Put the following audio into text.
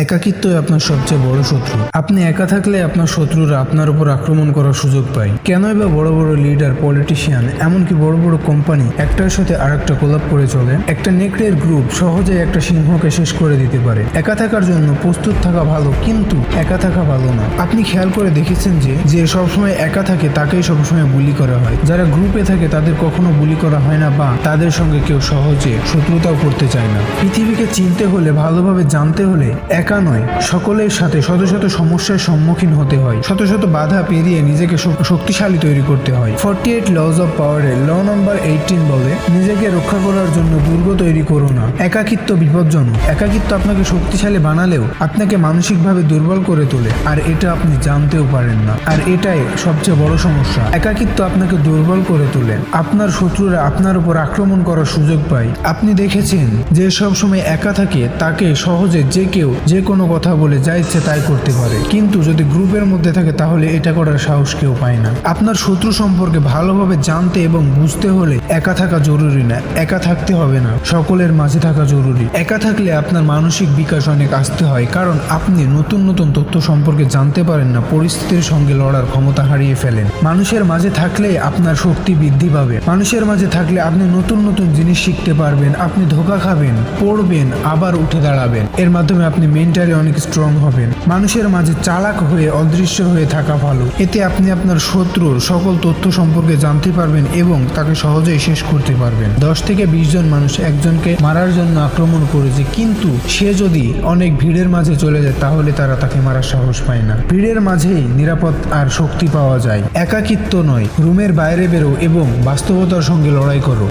একাকিত্বই আপনার সবচেয়ে বড় শত্রু। আপনি একা থাকলে আপনার শত্রুরা আপনার উপর আক্রমণ করার সুযোগ পায়। কেনই বা বড় বড় লিডার পলিটিশিয়ান এমনকি বড় বড় কোম্পানি একটার সাথে আরেকটা কোলাপ করে চলে? একটা নেকড়ের গ্রুপ সহজেই একটা সিংহকে শেষ করে দিতে পারে। একা থাকার জন্য প্রস্তুত থাকা ভালো, কিন্তু একা থাকা ভালো না। আপনি খেয়াল করে দেখেছেন যে যে সবসময় একা থাকে, তাকেই সবসময় বুলি করা হয়। যারা গ্রুপে থাকে, তাদের কখনো বুলি করা হয় না বা তাদের সঙ্গে কেউ সহজে শত্রুতাও করতে চায় না। পৃথিবীকে চিনতে হলে, ভালোভাবে জানতে হলে একা নয়, সকলের সাথে শত শত সমস্যার সম্মুখীন হতে হয়। শত শত বাধা পেরিয়ে নিজেকে শক্তিশালী তৈরি করতে হয়। ফর্টি এইট লজ অফ পাওয়ারের ল নম্বর এইটিন বলে, নিজেকে রক্ষা করার জন্য দুর্গ তৈরি করো না। একাকিত্ব বিপজ্জনক। একাকিত্ব আপনাকে শক্তিশালী বানালেও আপনাকে মানসিকভাবে দুর্বল করে তোলে, আর এটা আপনি জানতেও পারেন না। আর এটাই সবচেয়ে বড় সমস্যা। একাকিত্ব আপনাকে দুর্বল করে তোলে। আপনার শত্রুরা আপনার উপর আক্রমণ করার সুযোগ পায়। আপনি দেখেছেন, যে সব সময় একা থাকে, তাকে সহজে যে কেউ যে কোনো কথা বলে যা ইচ্ছে তাই করতে পারে। কিন্তু যদি গ্রুপের মধ্যে থাকে, তাহলে এটা করার সাহস কেউ পায় না। আপনার শত্রু সম্পর্কে ভালোভাবে জানতে এবং বুঝতে হলে একা থাকা জরুরি না। একা থাকতে হবে না। সকলের মাঝে থাকা জরুরি। একা থাকলে আপনার মানসিক বিকাশ অনেক আসতে হয়, কারণ আপনি নতুন নতুন তথ্য সম্পর্কে জানতে পারেন না। পরিস্থিতির সঙ্গে লড়ার ক্ষমতা হারিয়ে ফেলেন। মানুষের মাঝে থাকলে আপনার শক্তি বৃদ্ধি পাবে। মানুষের মাঝে থাকলে আপনি নতুন নতুন জিনিস শিখতে পারবেন। আপনি ধোকা খাবেন, পড়বেন, আবার উঠে দাঁড়াবেন। এর মাধ্যমে আপনি মেন্টালি অনেক স্ট্রং হবেন। মানুষের মাঝে চালাক হয়ে, অদৃশ্য হয়ে থাকা ভালো। এতে আপনি আপনার শত্রুর সকল তথ্য সম্পর্কে জানতে পারবেন এবং তাকে সহজেই শেষ করতে পারবেন। দশ থেকে বিশ জন মানুষ একজনকে মারার জন্য আক্রমণ করেছে, কিন্তু সে যদি অনেক ভিড়ের মাঝে চলে যায়, তাহলে তারা তাকে মারার সাহস পায় না। ভিড়ের মাঝেই নিরাপদ আর শক্তি পাওয়া যায়। একাকিত্ব নয়। রুমের বাইরে বেরো এবং বাস্তবতার সঙ্গে লড়াই করো।